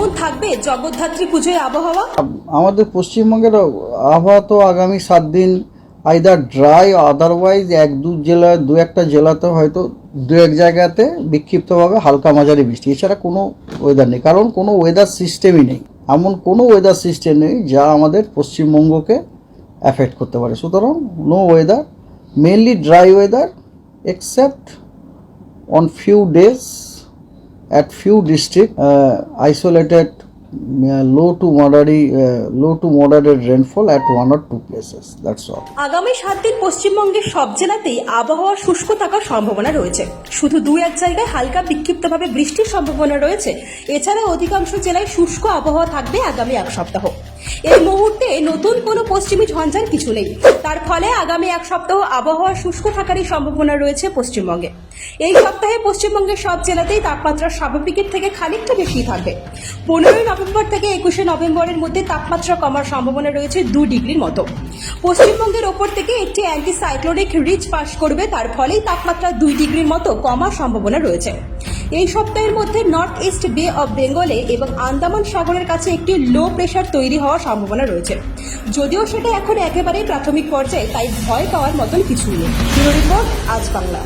কেমন থাকবে জগদ্ধাত্রী পুজোয় আবহাওয়া? আমাদের পশ্চিমবঙ্গের আবহাওয়া তো আগামী সাত দিন আইদার ড্রাই আদারওয়াইজ এক দু জেলা, দু একটা জেলাতে হয়তো দু এক জায়গাতে বিক্ষিপ্তভাবে হালকা মাঝারি বৃষ্টি। এছাড়া কোনো ওয়েদার নেই, কারণ কোনো ওয়েদার সিস্টেমই নেই। এমন কোনো ওয়েদার সিস্টেম নেই যা আমাদের পশ্চিমবঙ্গকে অ্যাফেক্ট করতে পারে। সুতরাং no weather mainly dry weather except on few days at few district uh, isolated uh, low to moderate uh, low to moderate rainfall at one or two places that's all. আগামী সাত দিন পশ্চিমবঙ্গের সব জেলাতেই আবহাওয়া শুষ্ক থাকার সম্ভাবনা রয়েছে। শুধু দু এক জায়গায় হালকা বিক্ষিপ্তভাবে বৃষ্টির সম্ভাবনা রয়েছে। এছাড়া অধিকাংশ জেলায় শুষ্ক আবহাওয়া থাকবে আগামী এক সপ্তাহ। এই মুহূর্তে নতুন কোনো পশ্চিমী ঝঞ্ঝার কিছু নেই। তার ফলে আগামী এক সপ্তাহ আবহাওয়া শুষ্ক থাকারই সম্ভাবনা রয়েছে পশ্চিমবঙ্গে। এই সপ্তাহে পশ্চিমবঙ্গের সব জেলাতেই তাপমাত্রা স্বাভাবিকের থেকে খানিকটা বেশি থাকবে। পনেরোই নভেম্বর থেকে একুশে নভেম্বরের মধ্যে তাপমাত্রা কমার সম্ভাবনা রয়েছে দু ডিগ্রির মতো। পশ্চিমবঙ্গের ওপর থেকে একটি অ্যান্টি সাইক্লোনিক রিচ পাস করবে, তার ফলেই তাপমাত্রা দুই ডিগ্রির মতো কমার সম্ভাবনা রয়েছে। এই সপ্তাহের মধ্যে নর্থ ইস্ট বে অব বেঙ্গলে এবং আন্দামান সাগরের কাছে একটি লো প্রেশার তৈরি হওয়ার সম্ভাবনা রয়েছে। যদিও সেটা এখন একেবারেই প্রাথমিক পর্যায়ে, তাই ভয় পাওয়ার মতন কিছুই নেই। রিপোর্ট, আজ বাংলা।